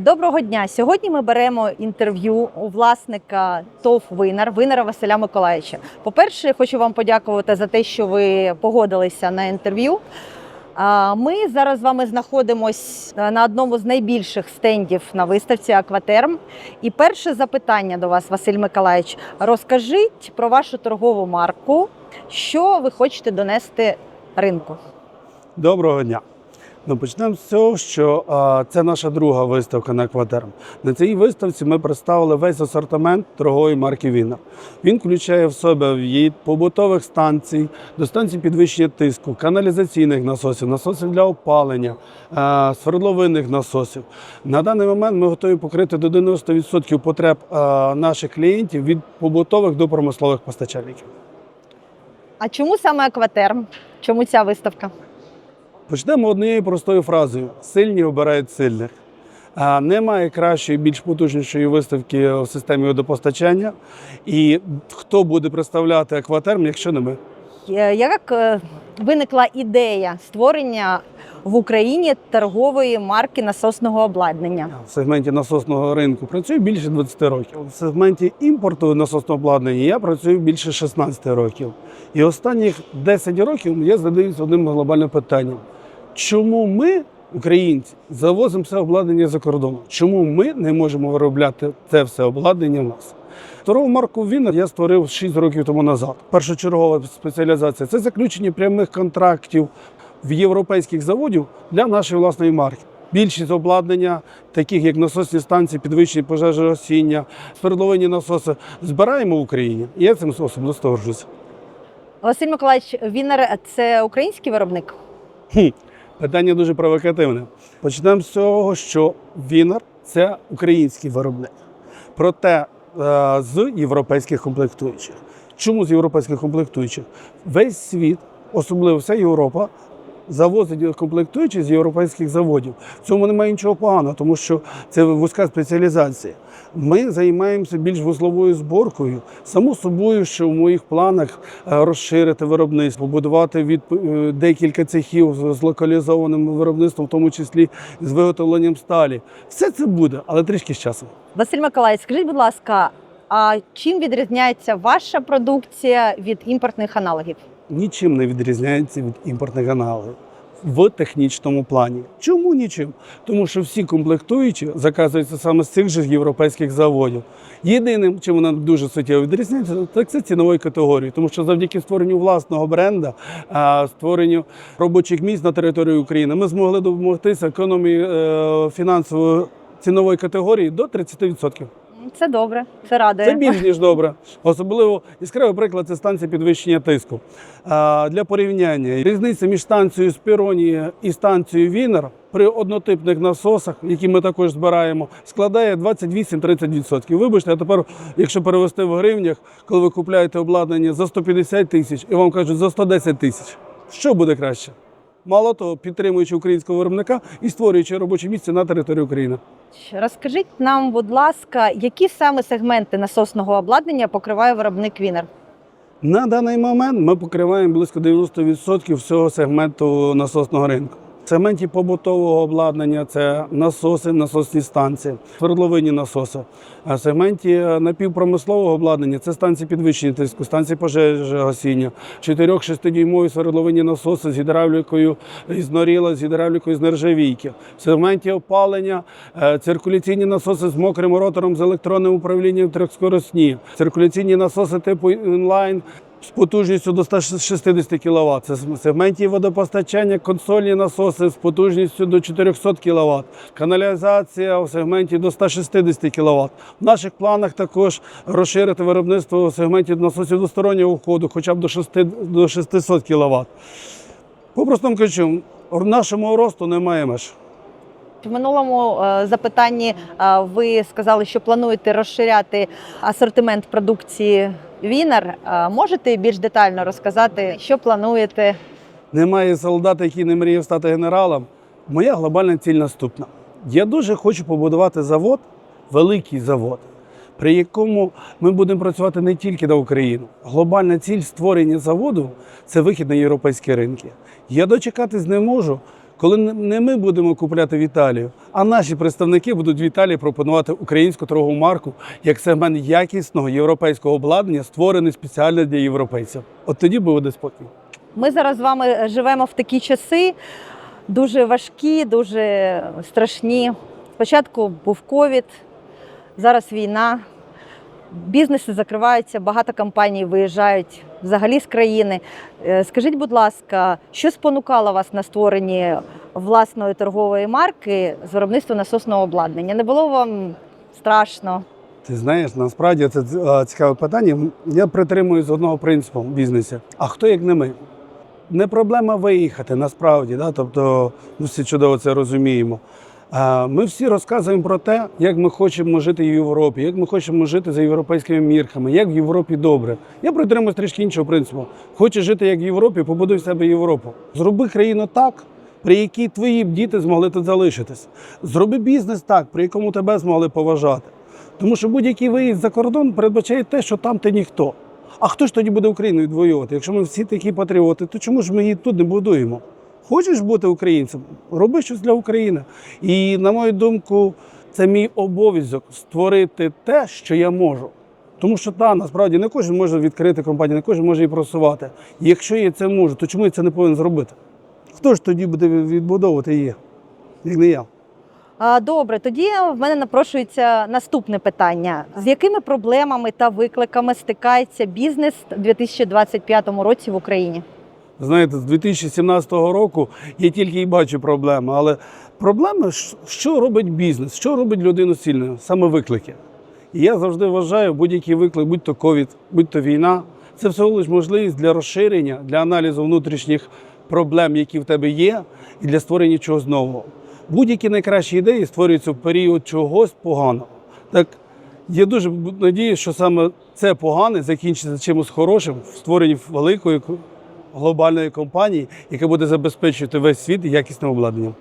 Доброго дня! Сьогодні ми беремо інтерв'ю у власника ТОВ Винар, Винара Василя Миколаївича. По-перше, хочу вам подякувати за те, що ви погодилися на інтерв'ю. Ми зараз з вами знаходимося на одному з найбільших стендів на виставці Акватерм. І перше запитання до вас, Василь Миколаївич. Розкажіть про вашу торгову марку, що ви хочете донести ринку. Доброго дня. Ну, почнемо з цього, що а, це наша друга виставка на Акватерм. На цій виставці ми представили весь асортимент торгової марки Вінер. Він включає в себе від побутових станцій до станцій підвищення тиску, каналізаційних насосів, насосів для опалення, а, свердловинних насосів. На даний момент ми готові покрити до 90% потреб а, наших клієнтів від побутових до промислових постачальників. А чому саме Акватерм? Чому ця виставка? Почнемо однією простою фразою: сильні обирають сильних. А Немає кращої, більш потужнішої виставки в системі водопостачання. І хто буде представляти акватерм, якщо не ми? Е, Як е, виникла ідея створення в Україні торгової марки насосного обладнання? В сегменті насосного ринку працюю більше 20 років. В сегменті імпорту насосного обладнання я працюю більше 16 років. І останніх 10 років я задаюся одним глобальним питанням: чому ми, українці, завозимо все обладнання за кордоном? Чому ми не можемо виробляти це все обладнання в нас? Втору марку Вінер я створив 6 років тому назад. Першочергова спеціалізація це заключення прямих контрактів в європейських заводів для нашої власної марки. Більшість обладнання, таких як насосні станції, підвищення пожежогасіння, свердловинні насоси, збираємо в Україні. І я цим особисто горжуся. Василь Миколаївич, Вінер це український виробник? Хм, питання дуже провокативне. Почнемо з цього, що Вінер це український виробник. Проте е, з європейських комплектуючих. Чому з європейських комплектуючих? Весь світ, особливо вся Європа, завозить комплектуючі з європейських заводів. В цьому немає нічого поганого, тому що це вузька спеціалізація. Ми займаємося більш вузловою зборкою. Само собою, що в моїх планах е, розширити виробництво, будувати від е, декілька цехів з локалізованим виробництвом, в тому числі з виготовленням сталі. Все це буде, але трішки з часом. Василь Миколаївич, скажіть, будь ласка, а чим відрізняється ваша продукція від імпортних аналогів? Нічим не відрізняється від імпортних аналогів в технічному плані. Чому нічим? Тому що всі комплектуючі заказуються саме з цих же європейських заводів. Єдиним, чим вона дуже суттєво відрізняється, так це цінової категорії, тому що завдяки створенню власного бренда, а, створенню робочих місць на території України, ми змогли домогтися економії е, фінансової цінової категорії до 30%. Це добре, це радує. Це більш ніж добре. Особливо яскравий приклад це станція підвищення тиску. А, для порівняння різниця між станцією Спіроні і станцією Вінер при однотипних насосах, які ми також збираємо, складає 28-30%. Вибачте, а тепер, якщо перевести в гривнях, коли ви купуєте обладнання за 150 тисяч і вам кажуть за 110 тисяч, що буде краще? Мало того, підтримуючи українського виробника і створюючи робочі місця на території України. Розкажіть нам, будь ласка, які саме сегменти насосного обладнання покриває виробник Вінер? На даний момент ми покриваємо близько 90% всього сегменту насосного ринку. Сегменті побутового обладнання це насоси, насосні станції, свердловинні насоси. А сегменті е, напівпромислового обладнання це станції підвищення тиску, станції пожежогасіння, 4-6 дюймові свердловинні насоси з гідравлікою із норіла, з гідравлікою з нержавійки. В сегменті опалення е, циркуляційні насоси з мокрим ротором з електронним управлінням трьохскоросні, циркуляційні насоси типу інлайн з потужністю до 160 кВт. Це сегменті водопостачання консольні насоси з потужністю до 400 кВт. Каналізація в сегменті до 160 кВт. В наших планах також розширити виробництво в сегменті насосів двостороннього входу хоча б до 6, до 600 кВт. По простому кажучи, нашому росту немає меж. В минулому е, запитанні е, ви сказали, що плануєте розширяти асортимент продукції Вінер. Е, Можете більш детально розказати, що плануєте? немає солдата, який не мріяв стати генералом. Моя глобальна ціль наступна. Я дуже хочу побудувати завод, великий завод, при якому ми будемо працювати не тільки на Україну. Глобальна ціль створення заводу це вихід на європейські ринки. Я дочекатись не можу, коли не- ми будемо купляти в Італію, а наші представники будуть в Італії пропонувати українську торгову марку як сегмент якісного європейського обладнання, створений спеціально для європейців. От тоді буде спокій. Ми зараз з вами живемо в такі часи, дуже важкі, дуже страшні. Спочатку був ковід, зараз війна. Бізнеси закриваються, багато компаній виїжджають взагалі з країни. Е, Скажіть, будь ласка, що спонукало вас на створенні власної торгової марки з виробництва насосного обладнання? Не було вам страшно? Ти знаєш, насправді це е, цікаве питання. Я притримуюсь одного принципу в бізнесі. А хто як не ми? Не проблема виїхати насправді, да? тобто ми всі чудово це розуміємо. Ми всі розказуємо про те, як ми хочемо жити в Європі, як ми хочемо жити за європейськими мірками, як в Європі добре. Я притримуюсь трішки іншого принципу. Хочеш жити як в Європі, побудуй в себе Європу. Зроби країну так, при якій твої діти змогли тут залишитись. Зроби бізнес так, при якому тебе змогли поважати. Тому що будь-який виїзд за кордон передбачає те, що там ти ніхто. А хто ж тоді буде Україну відвоювати? Якщо ми всі такі патріоти, то чому ж ми її тут не будуємо? Хочеш бути українцем? Роби щось для України. І, на мою думку, це мій обов'язок створити те, що я можу. Тому що та насправді не кожен може відкрити компанію, не кожен може її просувати. Якщо я це можу, то чому я це не повинен зробити? Хто ж тоді буде відбудовувати її? Як не я. Добре, тоді в мене напрошується наступне питання: з якими проблемами та викликами стикається бізнес у 2025 році в Україні? Знаєте, з 2017 року я тільки і бачу проблеми. Але проблеми, щ- що робить бізнес, що робить людину сильною? Саме виклики. І я завжди вважаю, будь-який виклик, будь то ковід, будь то війна, це всього лиш можливість для розширення, для аналізу внутрішніх проблем, які в тебе є, і для створення чогось нового. Будь-які найкращі ідеї створюються в період чогось поганого. Так я дуже надію, що саме це погане закінчиться чимось хорошим в створенні великої глобальної компанії, яка буде забезпечувати весь світ якісним обладнанням.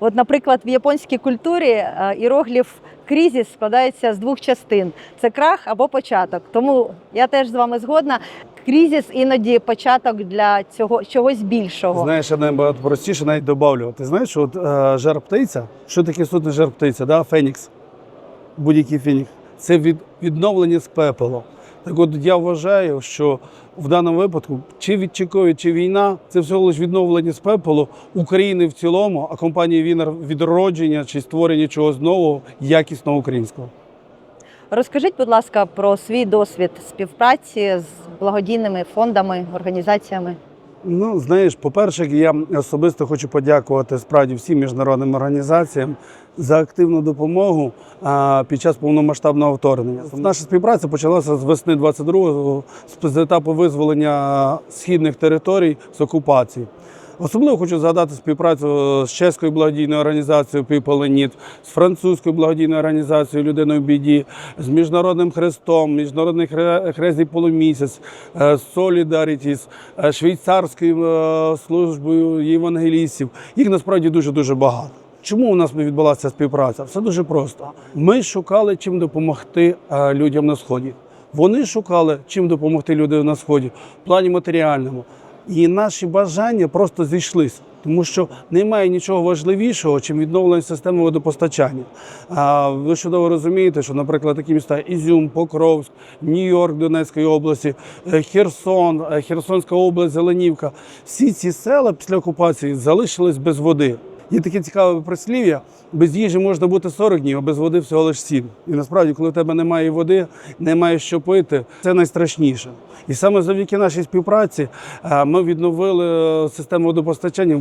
От, наприклад, в японській культурі е, іерогліф кризис складається з двох частин: це крах або початок. Тому я теж з вами згодна. Кризис іноді початок для цього чогось більшого. Знаєш, я набагато простіше навіть добавлю. Ти знаєш, що от е, жар птиця, що таке сутна жар птиця, да? Фенікс, будь-який фенікс, це від, відновлення з пепелу. Так от я вважаю, що в даному випадку, чи відчекує, чи війна, це всього лише відновлення з пепелу України в цілому, а компанії Вінер відродження чи створення чогось нового, якісного українського. Розкажіть, будь ласка, про свій досвід співпраці з благодійними фондами, організаціями. Ну, знаєш, по-перше, я особисто хочу подякувати справді всім міжнародним організаціям за активну допомогу а, під час повномасштабного вторгнення. Наша співпраця почалася з весни 22-го, з- етапу визволення східних територій з окупації. Особливо хочу згадати співпрацю з чеською благодійною організацією People in Need, з французькою благодійною організацією Людина в біді, з міжнародним хрестом, міжнародний хре- хрестний полумісяць, е, Solidarities, е, швейцарською е, службою євангелістів. Їх насправді дуже дуже багато. Чому у нас відбулася співпраця? Все дуже просто. Ми шукали чим допомогти е, людям на сході. Вони шукали чим допомогти людям на сході в плані матеріальному. І наші бажання просто зійшлися, тому що немає нічого важливішого, чим відновлення системи водопостачання. А ви чудово розумієте, що, наприклад, такі міста Ізюм, Покровськ, Нью-Йорк Донецької області, е, Херсон, е, Херсонська область, Зеленівка. Всі ці села після окупації залишились без води. Є таке цікаве прислів'я: без їжі можна бути 40 днів, а без води всього лише 7. І насправді, коли в тебе немає води, немає що пити, це найстрашніше. І саме завдяки нашій співпраці е, ми відновили е, систему водопостачання в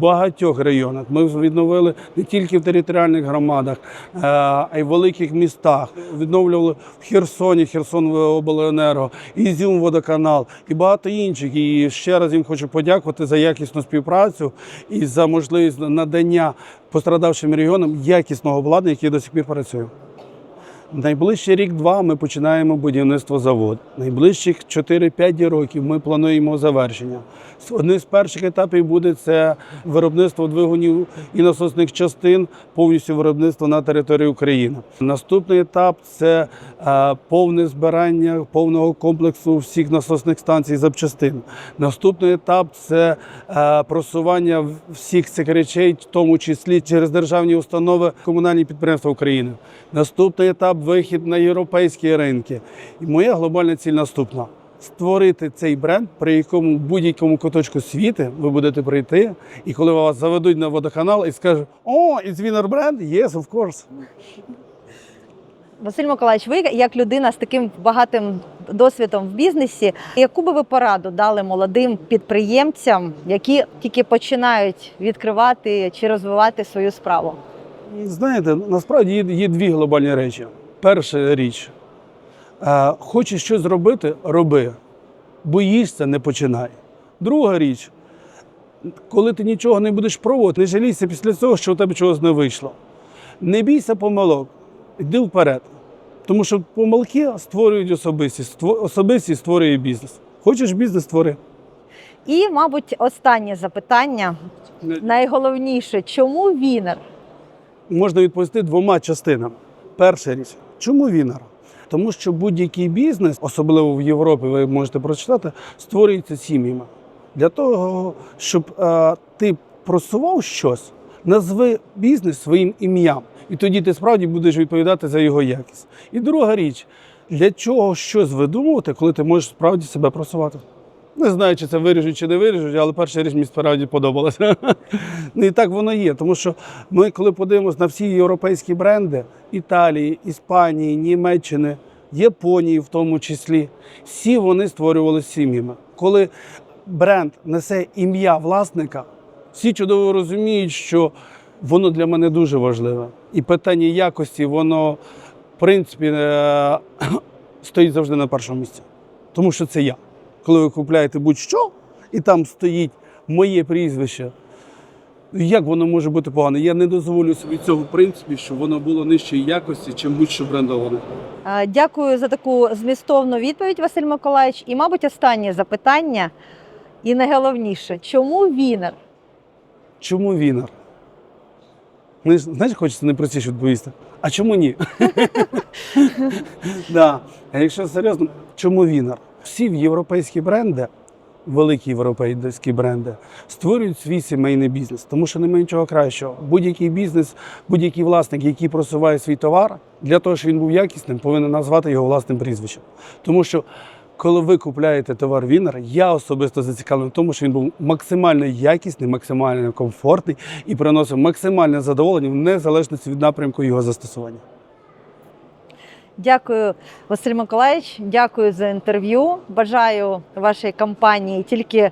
багатьох районах. Ми відновили не тільки в територіальних громадах, е, а й в великих містах. Відновлювали в Херсоні, Херсон обленерго, Ізюм водоканал і багато інших. І ще раз їм хочу подякувати за якісну співпрацю і за можливість надання пострадавшим регіонам якісного обладнання, яке до сих пір працює. Найближчий рік-два ми починаємо будівництво заводу. Найближчих 4-5 років ми плануємо завершення. Одним з перших етапів буде це виробництво двигунів і насосних частин, повністю виробництво на території України. Наступний етап це е, повне збирання повного комплексу всіх насосних станцій запчастин. Наступний етап це е, просування всіх цих речей, в тому числі через державні установи, комунальні підприємства України. Наступний етап вихід на європейські ринки. І моя глобальна ціль наступна. Створити цей бренд, при якому будь-якому куточку світу ви будете прийти, і коли вас заведуть на водоканал і скажуть: О, it's Wiener бренд? Yes, of course. Василь Миколаївич, ви як людина з таким багатим досвідом в бізнесі, яку би ви пораду дали молодим підприємцям, які тільки починають відкривати чи розвивати свою справу? Знаєте, насправді є дві глобальні речі. Перша річ: е, хочеш щось зробити, роби. Боїшся, не починай. Друга річ, коли ти нічого не будеш пробувати, не жалійся після цього, що у тебе чогось не вийшло. Не бійся помилок, йди вперед. Тому що помилки створюють особистість, особистість створює бізнес. Хочеш бізнес створи. І, мабуть, останнє запитання, найголовніше, чому вінер? можна відповісти двома частинами. Перша річ, чому вінер? Тому що будь-який бізнес, особливо в Європі, ви можете прочитати, створюється сім'ями. Для того, щоб е, ти просував щось, назви бізнес своїм ім'ям. І тоді ти справді будеш відповідати за його якість. І друга річ, для чого щось видумувати, коли ти можеш справді себе просувати? Не знаю, чи це виріжуть, чи не виріжуть, але перша річ мені справді подобалася. Ну і так воно є. Тому що ми, коли подивимося на всі європейські бренди Італії, Іспанії, Німеччини, Японії в тому числі, всі вони створювалися сім'ями. Коли бренд несе ім'я власника, всі чудово розуміють, що воно для мене дуже важливе. І питання якості, воно, в принципі, е, стоїть завжди на першому місці. Тому що це я. Коли ви купляєте будь-що, і там стоїть моє прізвище, як воно може бути погане? Я не дозволю собі цього в принципі, щоб воно було нижчої якості, чим будь-що брендоване. Дякую за таку змістовну відповідь, Василь Миколаївич. І, мабуть, останнє запитання, і найголовніше, чому вінер? Чому вінер? Мені ж, знаєш, хочеться найпростіше відповісти. А чому ні? да. А якщо серйозно, чому вінер? Всі європейські бренди, великі європейські бренди, створюють свій сімейний бізнес, тому що немає нічого кращого. Будь-який бізнес, будь-який власник, який просуває свій товар, для того, щоб він був якісним, повинен назвати його власним прізвищем. Тому що коли ви купляєте товар Вінер, я особисто зацікавлений в тому, що він був максимально якісний, максимально комфортний і приносив максимальне задоволення в незалежності від напрямку його застосування. Дякую, Василь Миколаївич. Дякую за інтерв'ю. Бажаю вашій компанії тільки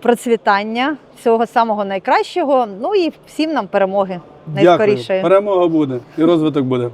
процвітання, всього самого найкращого. Ну і всім нам перемоги Дякую. Перемога буде і розвиток буде.